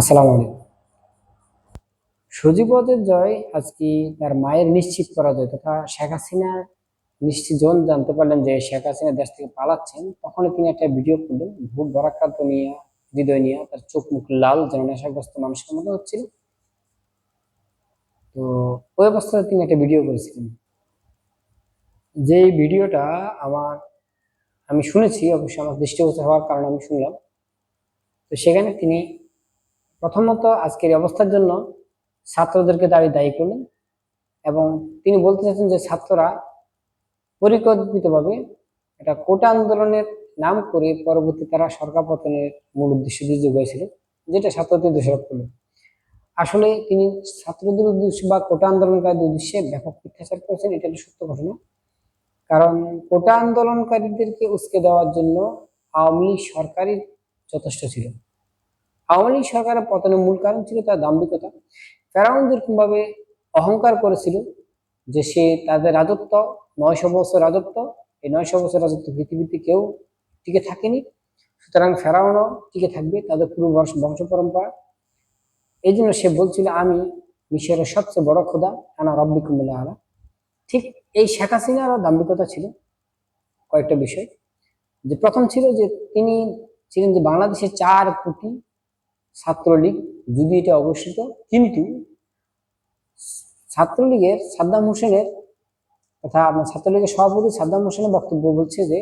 আসসালামু আলাইকুম। সজীবদের জয় আজকে তার মায়ের নিশ্চিত করা যায় তথা শেখ হাসিনা নিশ্চিত জন জানতে পারলেন যে শেখ হাসিনা দেশ থেকে পালাচ্ছেন। তখনই তিনি একটা ভিডিও করলেন ভূত বরাক্রান্ত নিয়ে, হৃদয় নিয়ে তার চোখ মুখ লাল যেন নেশাগ্রস্ত মানুষের মতো হচ্ছিল। তো ওই অবস্থায় তিনি একটা ভিডিও করেছিলেন। যে ভিডিওটা আমার, আমি শুনেছি, অবশ্যই আমার দৃষ্টিগোচর হওয়ার কারণে আমি শুনলাম। তো সেখানে তিনি প্রথমত আজকের অবস্থার জন্য ছাত্রদেরকে দাঁড়িয়ে দায়ী করলেন এবং তিনি বলতে চাচ্ছেন যে ছাত্ররা পরিকল্পিতভাবে একটা কোটা আন্দোলনের নাম করে পরবর্তী তারা সরকার পতনের মূল উদ্দেশ্য দিয়ে হয়েছিল যেটা ছাত্রদের দোষারোপ করলেন আসলে তিনি ছাত্রদের উদ্দেশ্যে বা কোটা আন্দোলনকারীদের উদ্দেশ্যে ব্যাপক মিথ্যাচার করেছেন, এটা একটা সত্য ঘটনা। কারণ কোটা আন্দোলনকারীদেরকে উস্কে দেওয়ার জন্য আওয়ামী সরকারই যথেষ্ট ছিল। আওয়ামী লীগ সরকারের পতনের মূল কারণ ছিল তার দাম্ভিকতা। ফেরাউন যেরকমভাবে অহংকার করেছিল যে সে তাদের রাজত্ব, নয়শো বছর রাজত্ব, এই নয়শো বছর রাজত্ব পৃথিবীতে কেউ টিকে থাকেনি। সুতরাং ফেরাউনও টিকে থাকবে, তাদের পুরো বংশ পরম্পরা। এই জন্য সে বলছিল, আমি মিশরের সবচেয়ে বড় খোদা, আনা রব্বি কুমিল্লা আলা। ঠিক এই শেখ হাসিনারও দাম্ভিকতা ছিল কয়েকটা বিষয়। যে প্রথম ছিল যে তিনি ছিলেন যে বাংলাদেশে চার কোটি ছাত্রলীগ যদি এটা অবস্থিত কিন্তু ছাত্রলীগের সাদ্দাম হোসেনের তথা আপনার ছাত্রলীগের সভাপতি সাদ্দাম হোসেনের বক্তব্য বলছে যে,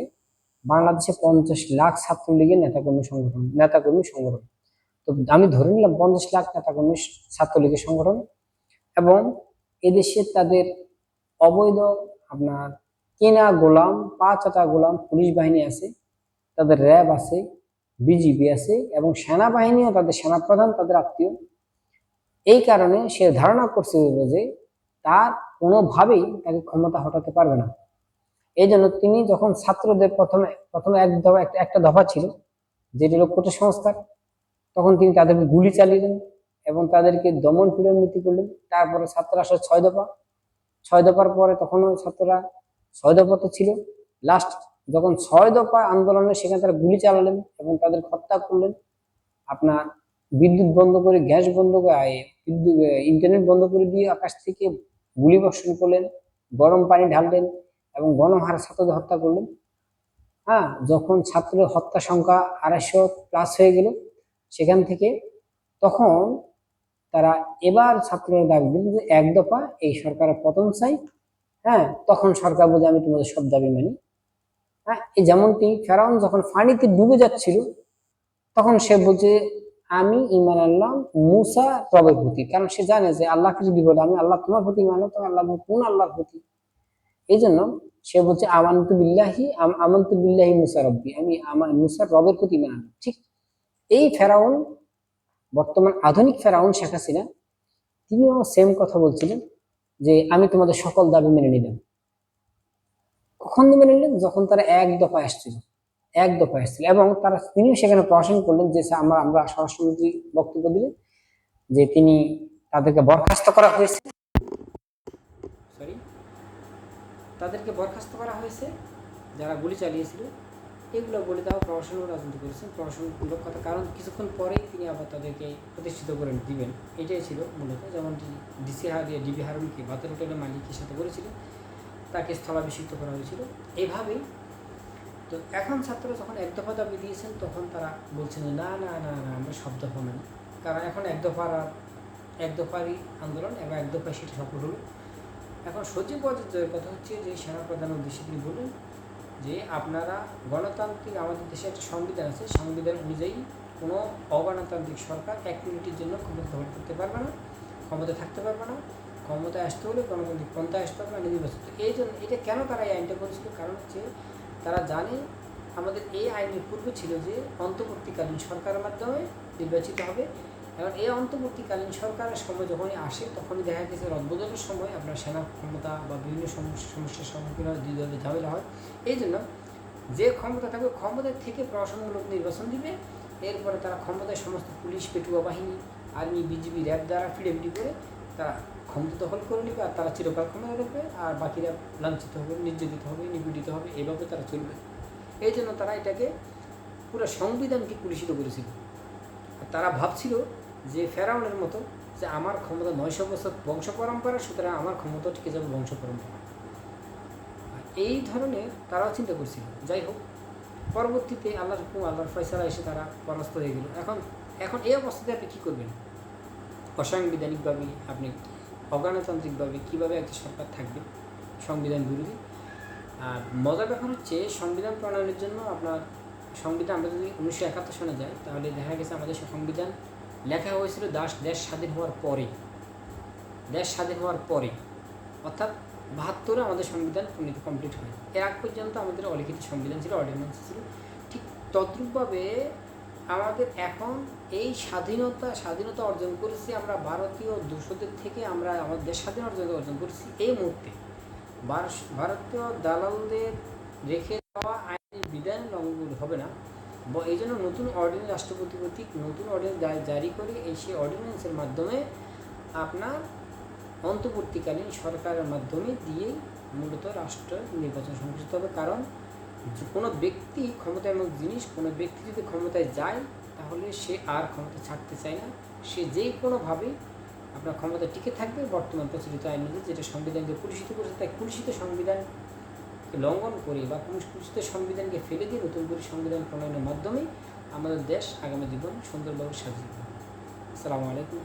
বাংলাদেশে পঞ্চাশ লাখ ছাত্রলীগের নেতাকর্মী সংগঠন নেতাকর্মী সংগঠন। তো আমি ধরে নিলাম পঞ্চাশ লাখ নেতাকর্মী ছাত্রলীগের সংগঠন এবং এদেশে তাদের অবৈধ আপনার কেনা গোলাম, পাঁচ গোলাম পুলিশ বাহিনী আছে, তাদের র্যাব আছে বিজিবি আছে এবং সেনাবাহিনীও তাদের সেনাপ্রধান, তাদের আত্মীয়। এই কারণে সে ধারণা করছে যে তার কোনোভাবেই তাকে ক্ষমতা হটাতে পারবে না। এই জন্য তিনি যখন ছাত্রদের প্রথমে প্রথমে এক দফা, একটা দফা ছিল, যেটি হলো কোটা সংস্কার তখন তিনি তাদেরকে গুলি চালিয়ে দেন এবং তাদেরকে দমন পীড়ন নীতি করলেন। তারপরে ছাত্ররা আসলে ছয় দফা। ছয় দফার পরে তখনও ছাত্ররা ছয় দফা তো ছিল। লাস্ট যখন ছয় দফা আন্দোলনে সেখানে তারা গুলি চালালেন এবং তাদের হত্যা করলেন, আপনার বিদ্যুৎ বন্ধ করে, গ্যাস বন্ধ করে বিদ্যুৎ ইন্টারনেট বন্ধ করে দিয়ে আকাশ থেকে গুলি বর্ষণ করলেন, গরম পানি ঢাললেন এবং গণহারে ছাত্রদের হত্যা করলেন। হ্যাঁ যখন ছাত্রের হত্যা সংখ্যা আড়াইশো প্লাস হয়ে গেল, সেখান থেকে তখন তারা এবার ছাত্ররা ডাকবেন যে এক দফা এই সরকারের পতন চাই। হ্যাঁ তখন সরকার বলছে, আমি তোমাদের সব দাবি মানি। হ্যাঁ এই যেমনটি ফেরাউন যখন ফানিতে ডুবে যাচ্ছিল, তখন সে বলছে, আমি ইমান আল্লাহ মুসা রবের প্রতি। কারণ সে জানে যে আল্লাহকে যদি বলে, আমি আল্লাহ তোমার প্রতি মানো তো আল্লাহ কোন আল্লাহর প্রতি? এই জন্য সে বলছে, আমান্ত বিল্লাহি আমন্ত বিল্লাহি মুসা রব্বি। আমি আমার মুসার রবের প্রতি মানানো ঠিক এই ফেরাউন, বর্তমান আধুনিক ফেরাউন শেখ হাসিনা, তিনিও সেম কথা বলছিলেন যে, আমি তোমাদের সকল দাবি মেনে নিলাম। কখন মেনে নিলেন যখন তারা এক দফা আসছিল এক দফা এসেছিল। এবং তারা তিনিও সেখানে প্রশাসন করলেন যে আমরা আমরা স্বরাষ্ট্রমন্ত্রী বক্তব্য দিলেন যে তিনি তাদেরকে বরখাস্ত করা হয়েছে। সরি তাদেরকে বরখাস্ত করা হয়েছে, যারা গুলি চালিয়েছিল, এগুলো বলে দেওয়া প্রশাসনও রাজনীতি করেছেন। প্রশাসন কথা কারণ কিছুক্ষণ পরেই তিনি আবার তাদেরকে প্রতিষ্ঠিত করে দিবেন। এটাই ছিল মূলত। যেমনটি ডিসি হারিয়ে ডিবি হারুনকে বাতের হোটেলের মালিকের সাথে করেছিল তাকে স্থলাভিষিক্ত করা হয়েছিল। এভাবেই তো এখন ছাত্ররা যখন এক দফা দাবি দিয়েছেন, তখন তারা বলছেন না না না না, আমরা সব দফা মানি। কারণ এখন এক দফার এক দফারই আন্দোলন এবং এক দফায় সেটা সফল হলো। এখন সচিব পর্যায়ের কথা হচ্ছে যে সেনাপ্রধান উদ্দেশ্যে তিনি বললেন যে, আপনারা গণতান্ত্রিক আমাদের দেশে একটা সংবিধান আছে। সংবিধান অনুযায়ী কোনো অগণতান্ত্রিক সরকার এক মিনিটের জন্য ক্ষমতা দখল করতে পারবে না ক্ষমতা থাকতে পারবে না। ক্ষমতায় আসতে হলে গণতান্ত্রিক পন্থায় আসতে হবে না, নির্বাচিত। এই জন্য এটা কেন তারা এই আইনটা করেছিল? কারণ হচ্ছে তারা জানে আমাদের এই আইনের পূর্বে ছিল যে অন্তর্বর্তীকালীন সরকারের মাধ্যমে নির্বাচিত হবে। এবং এই অন্তর্বর্তীকালীন সরকারের সময় যখনই আসে, তখনই দেখা গেছে রদবদলের সময় আপনার সেনা ক্ষমতা বা বিভিন্ন সমস্যা সমস্যার সম্মুখীন হয় দুই দলের ঝামেলা হয়। এই জন্য যে ক্ষমতা থাকবে ক্ষমতার থেকে প্রশাসনমূলক নির্বাচন দিবে। এরপরে তারা ক্ষমতায় সমস্ত পুলিশ, পেটুয়া বাহিনী, আর্মি, বিজিবি, র্যাব দ্বারা ফিডেফিডি করে তারা ক্ষমতা দখল করে নেবে আর তারা চিরকাল ক্ষমতা রাখবে আর বাকিরা লাঞ্ছিত হবে, নির্যাতিত হবে, নিপীড়িত হবে, এভাবে তারা চলবে। এই জন্য তারা এটাকে পুরো সংবিধানকে কুলিশিত করেছিল। আর তারা ভাবছিল যে ফেরাউনের মতো যে আমার ক্ষমতা নয়শো বছর বংশ পরম্পরা, সুতরাং আমার ক্ষমতা টিকে যাবে বংশ পরম্পরা। এই ধরনের তারাও চিন্তা করছিল। যাই হোক, পরবর্তীতে আল্লাহর আল্লাহর ফয়সালা এসে তারা পরাস্ত হয়ে গেল। এখন এখন এই অবস্থাতে আপনি কী করবেন? অসাংবিধানিকভাবে আপনি অগণতান্ত্রিকভাবে কীভাবে একটা সরকার থাকবে, সংবিধান বিরোধী। আর মজার ব্যাপার হচ্ছে, সংবিধান প্রণয়নের জন্য আপনার সংবিধান, আমরা যদি উনিশশো একাত্তর সনে যাই, তাহলে দেখা গেছে আমাদের সংবিধান লেখা হয়েছিল দাস দেশ স্বাধীন হওয়ার পরে। দেশ স্বাধীন হওয়ার পরে। অর্থাৎ বাহাত্তরে আমাদের সংবিধান প্রণীত কমপ্লিট হয়। এর আগ পর্যন্ত আমাদের অলিখিত সংবিধান ছিল অর্ডিন্যান্স ছিল। ঠিক তদ্রূপভাবে আমাদের এখন এই স্বাধীনতা স্বাধীনতা অর্জন করেছি আমরা ভারতীয় দূষদের থেকে আমরা আমাদের স্বাধীন অর্জন অর্জন করেছি এই মুহূর্তে। ভারতীয় দালালদের রেখে দেওয়া আইনের বিধান লঙ্ঘন হবে না। এই জন্য নতুন অর্ডিন্যান্স রাষ্ট্রপতি কর্তৃক নতুন অর্ডিন্যান্স জারি করে এই সেই অর্ডিন্যান্সের মাধ্যমে আপনার অন্তর্বর্তীকালীন সরকারের মাধ্যমে দিয়েই মূলত রাষ্ট্র নির্বাচন সংঘটিত হবে। কারণ যে কোনো ব্যক্তি ক্ষমতা এমন জিনিস, কোনো ব্যক্তি যদি ক্ষমতায় যায়, তাহলে সে আর ক্ষমতা ছাড়তে চায় না। সে যে কোনোভাবে আপনার ক্ষমতা টিকে থাকবে, বর্তমান প্রচলিত আইন অনুযায়ী যেটা সংবিধানকে কুলুষিত করেছে তাই কুলুষিত সংবিধানকে লঙ্ঘন করে বা কুলুষিত সংবিধানকে ফেলে দিয়ে নতুন করে সংবিধান প্রণয়নের মাধ্যমে আমাদের দেশ আগামী জীবন সুন্দরভাবে সাজিয়ে আসসালামু আলাইকুম।